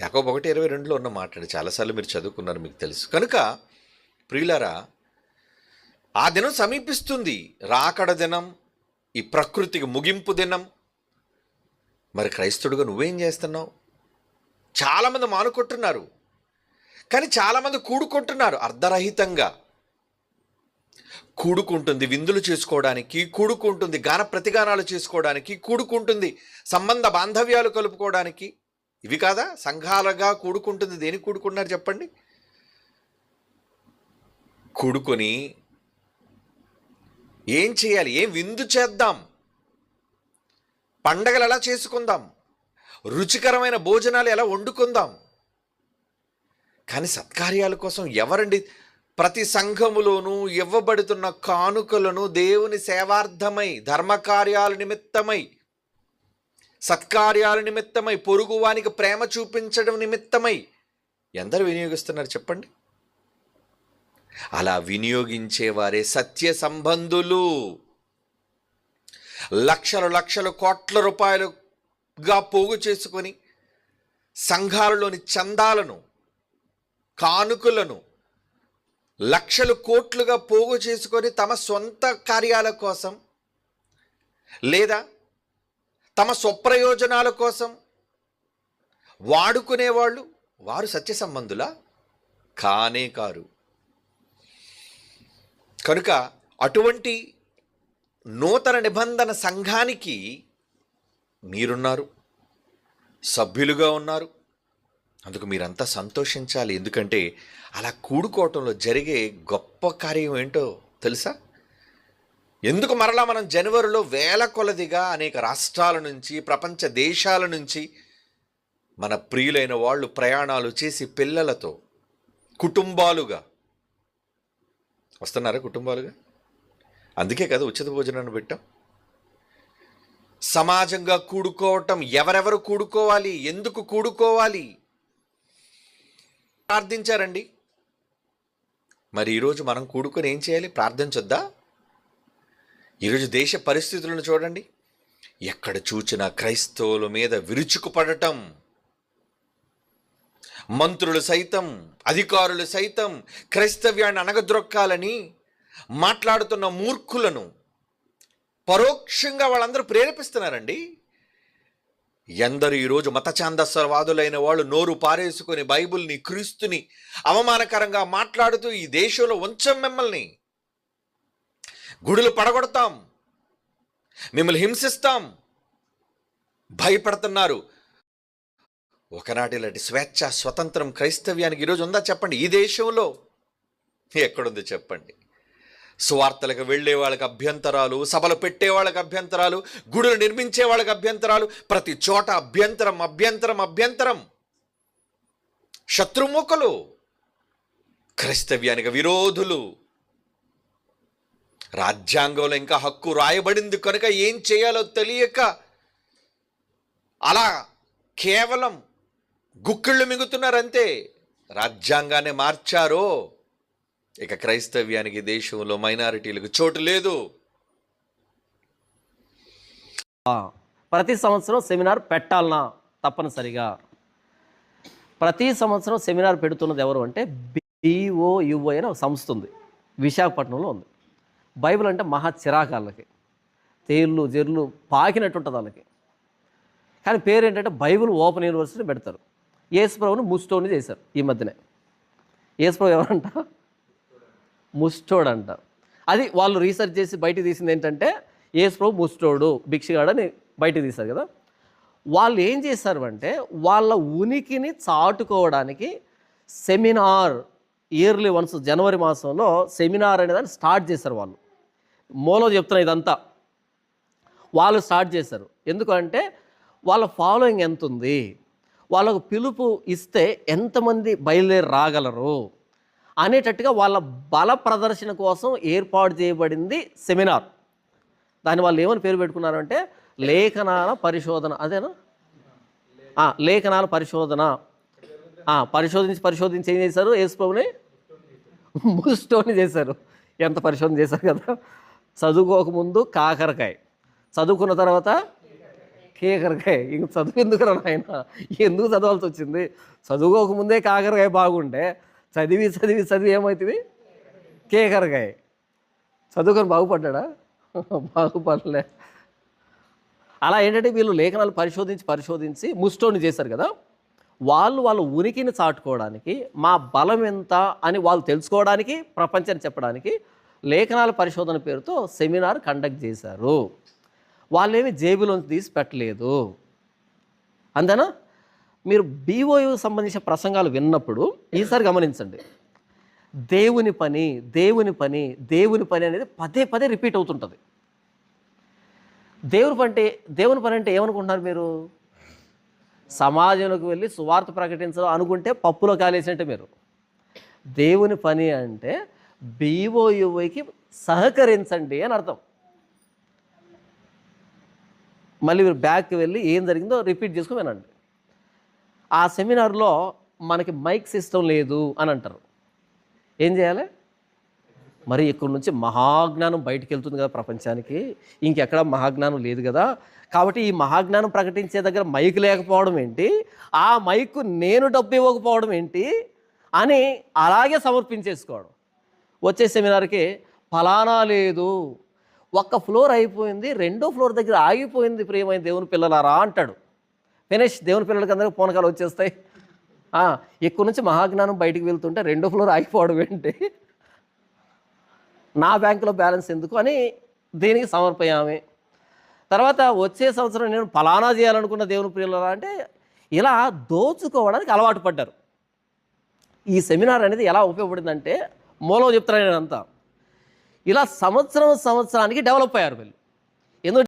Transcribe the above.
యాకోబు ఒకటి ఇరవై రెండులో ఉన్న మాట్లాడి చాలాసార్లు మీరు చదువుకున్నారు మీకు తెలుసు. కనుక ప్రియులరా ఆ దినం సమీపిస్తుంది. రాకడ దినం ఈ ప్రకృతికి ముగింపు దినం. మరి క్రైస్తవుడుగా నువ్వేం చేస్తున్నావు? చాలామంది మానుకుంటున్నారు కానీ చాలామంది కూడుకుంటున్నారు అర్ధరహితంగా. కూడుకుంటుంది విందులు చేసుకోవడానికి కూడుకుంటుంది గాన ప్రతిగానాలు చేసుకోవడానికి కూడుకుంటుంది సంబంధ బాంధవ్యాలు కలుపుకోవడానికి. ఇవి కాదా? సంఘాలుగా కూడుకుంటుంది. దేనికి కూడుకుంటున్నారు చెప్పండి? కూడుకొని ఏం చేయాలి? ఏం విందు చేద్దాం? పండగలు ఎలా చేసుకుందాం? రుచికరమైన భోజనాలు ఎలా వండుకుందాం? కానీ సత్కార్యాల కోసం ఎవరండి? ప్రతి సంఘములోనూ ఇవ్వబడుతున్న కానుకలను దేవుని సేవార్థమై ధర్మకార్యాల నిమిత్తమై సత్కార్యాల నిమిత్తమై పొరుగువానికి ప్రేమ చూపించడం నిమిత్తమై ఎందరు వినియోగిస్తున్నారు చెప్పండి? అలా వినియోగించేవారే సత్య సంబంధులు. లక్షలు లక్షలు కోట్ల రూపాయలుగా పోగు చేసుకొని సంఘాలలోని చందాలను కానుకలను లక్షలు కోట్లుగా పోగు చేసుకొని తమ సొంత కార్యాల కోసం లేదా తమ స్వప్రయోజనాల కోసం వాడుకునేవాళ్ళు వారు సత్య సంబంధులా కానే కారు. కనుక అటువంటి నూతన నిబంధన సంఘానికి మీరున్నారు. సభ్యులుగా ఉన్నారు. అందుకు మీరంతా సంతోషించాలి. ఎందుకంటే అలా కూడుకోవటంలో జరిగే గొప్ప కార్యం ఏంటో తెలుసా? ఎందుకు మరలా మనం జనవరిలో వేల కొలదిగా అనేక రాష్ట్రాల నుంచి ప్రపంచ దేశాల నుంచి మన ప్రియులైన వాళ్ళు ప్రయాణాలు చేసి పిల్లలతో కుటుంబాలుగా. వస్తున్నారా కుటుంబాలుగా? అందుకే కదా ఉచిత భోజనాన్ని పెట్టాం. సమాజంగా కూడుకోవటం ఎవరెవరు కూడుకోవాలి? ఎందుకు కూడుకోవాలి? ప్రార్థించారండి. మరి ఈరోజు మనం కూడుకొని ఏం చేయాలి? ప్రార్థించొద్దా? ఈరోజు దేశ పరిస్థితులను చూడండి. ఎక్కడ చూచినా క్రైస్తవుల మీద విరుచుకుపడటం. మంత్రులు సైతం అధికారులు సైతం క్రైస్తవ్యాన్ని అనగద్రొక్కాలని మాట్లాడుతున్న మూర్ఖులను పరోక్షంగా వాళ్ళందరూ ప్రేరేపిస్తున్నారండి. ఎందరు ఈరోజు మతఛాందస్వవాదులైన వాళ్ళు నోరు పారేసుకొని బైబిల్ని క్రీస్తుని అవమానకరంగా మాట్లాడుతూ ఈ దేశంలో ఉంచం మిమ్మల్ని. గుడులు పడగొడతాం. మిమ్మల్ని హింసిస్తాం. భయపడుతున్నారు. ఒకనాటి ఇలాంటి స్వేచ్ఛ స్వతంత్రం క్రైస్తవ్యానికి ఈరోజు ఉందా చెప్పండి? ఈ దేశంలో ఎక్కడుంది చెప్పండి? సువార్తలకు వెళ్ళే వాళ్ళకి అభ్యంతరాలు సభలు పెట్టే వాళ్ళకి అభ్యంతరాలు గుడులు నిర్మించే వాళ్ళకి అభ్యంతరాలు ప్రతి చోట అభ్యంతరం అభ్యంతరం అభ్యంతరం. శత్రుముఖలు క్రైస్తవ్యానికి విరోధులు. రాజ్యాంగంలో ఇంకా హక్కు రాయబడింది కనుక ఏం చేయాలో తెలియక అలా కేవలం గుక్కిళ్ళు మిగుతున్నారంతే. రాజ్యాంగాన్ని మార్చారో? ఇక క్రైస్తవ్యానికి దేశంలో మైనారిటీలకు చోటు లేదు. ప్రతి సంవత్సరం సెమినార్ పెట్టాలనా తప్పనిసరిగా. ప్రతి సంవత్సరం సెమినార్ పెడుతున్నది ఎవరు అంటే బిఓయుఓ అనే ఒక సంస్థ ఉంది. విశాఖపట్నంలో ఉంది. బైబిల్ అంటే మహా చిరాకాళ్ళకి తేళ్ళు జెర్లు పాకినట్టు ఉంటుంది వాళ్ళకి. కానీ పేరు ఏంటంటే బైబిల్ ఓపెన్ యూనివర్సిటీ పెడతారు. యేసుప్రభుని ముస్టోని చేశారు ఈ మధ్యనే. యేసుప్రభు ఎవరంట? ముస్టోడ్ అంట అది వాళ్ళు రీసెర్చ్ చేసి బయటికి తీసింది ఏంటంటే యేసుప్రభు ముస్టోడు భిక్షగాడని బయటికి తీశారు కదా. వాళ్ళు ఏం చేశారు అంటే వాళ్ళ ఉనికిని చాటుకోవడానికి సెమినార్ ఇయర్లీ వన్స్ జనవరి మాసంలో సెమినార్ అనేదాన్ని స్టార్ట్ చేశారు వాళ్ళు. మూలో చెప్తున్నా ఇదంతా. వాళ్ళు స్టార్ట్ చేశారు. ఎందుకంటే వాళ్ళ ఫాలోయింగ్ ఎంత ఉంది వాళ్ళకు పిలుపు ఇస్తే ఎంతమంది బయలుదేరి రాగలరు? అనేటట్టుగా వాళ్ళ బల ప్రదర్శన కోసం ఏర్పాటు చేయబడింది సెమినార్. దాని వాళ్ళు ఏమని పేరు పెట్టుకున్నారంటే లేఖనాల పరిశోధన. అదేనా? లేఖనాల పరిశోధన. పరిశోధించి పరిశోధించి ఏం చేశారు? యేసుప్రభుని ముస్టోని చేశారు. ఎంత పరిశోధన చేశారు కదా? చదువుకోకముందు కాకరకాయ. చదువుకున్న తర్వాత కేకరకాయ. ఇంక చదువు ఎందుకు నాయన? ఎందుకు చదవాల్సి వచ్చింది? చదువుకోకముందే కాకరకాయ బాగుంటే చదివి చదివి చదివి ఏమవుతుంది కేకరకాయ. చదువుకొని బాగుపడ్డా? బాగుపడలే. అలా ఏంటంటే వీళ్ళు లేఖనాలు పరిశోధించి పరిశోధించి ముస్టోని చేశారు కదా? వాళ్ళు వాళ్ళ ఉనికిని చాటుకోవడానికి మా బలం ఎంత అని వాళ్ళు తెలుసుకోవడానికి ప్రపంచాన్ని చెప్పడానికి లేఖనాల పరిశోధన పేరుతో సెమినార్ కండక్ట్ చేశారు. వాళ్ళేమి జేబులోంచి తీసి పెట్టలేదు. అంతేనా? మీరు బీఓయు సంబంధించిన ప్రసంగాలు విన్నప్పుడు ఈసారి గమనించండి. దేవుని పని దేవుని పని దేవుని పని అనేది పదే పదే రిపీట్ అవుతుంటుంది. దేవుని పని అంటే దేవుని పని అంటే ఏమనుకుంటున్నారు మీరు? సమాజంలోకి వెళ్ళి సువార్త ప్రకటించడం అనుకుంటే పప్పులో కాలేసినట్టే మీరు. దేవుని పని అంటే బీఓయువైకి సహకరించండి అని అర్థం. మళ్ళీ మీరు బ్యాక్కి వెళ్ళి ఏం జరిగిందో రిపీట్ చేసుకుని వినండి. ఆ సెమినార్లో మనకి మైక్ సిస్టమ్ లేదు అని అంటారు. ఏం చేయాలి? మరి ఇక్కడ నుంచి మహాజ్ఞానం బయటికి వెళ్తుంది కదా ప్రపంచానికి. ఇంకెక్కడ మహాజ్ఞానం లేదు కదా. కాబట్టి ఈ మహాజ్ఞానం ప్రకటించే దగ్గర మైక్ లేకపోవడం ఏంటి? ఆ మైక్ నేను డబ్బు ఇవ్వకపోవడం ఏంటి? అని అలాగే సమర్పించేసుకోవడం. వచ్చే సెమినార్కి ఫలానా లేదు. ఒక్క ఫ్లోర్ అయిపోయింది రెండో ఫ్లోర్ దగ్గర ఆగిపోయింది ప్రియమైన దేవుని పిల్లలారా అంటాడు. ఫినిష్ దేవుని పిల్లలకి అందరికీ పూనకాలు వచ్చేస్తాయి. ఎక్కువ నుంచి మహాజ్ఞానం బయటికి వెళ్తుంటే రెండో ఫ్లోర్ ఆగిపోవడం ఏంటి? నా బ్యాంకులో బ్యాలెన్స్ ఎందుకు అని దీనికి సమర్పయామే. తర్వాత వచ్చే సంవత్సరం నేను ఫలానా చేయాలనుకున్న దేవుని ప్రియులరా అంటే ఇలా దోచుకోవడానికి అలవాటు పడ్డారు. ఈ సెమినార్ అనేది ఎలా ఉపయోగపడిందంటే మూలం చెప్తాను నేను అంతా ఇలా సంవత్సరం సంవత్సరానికి డెవలప్ అయ్యారు వీళ్ళు. ఎందుకు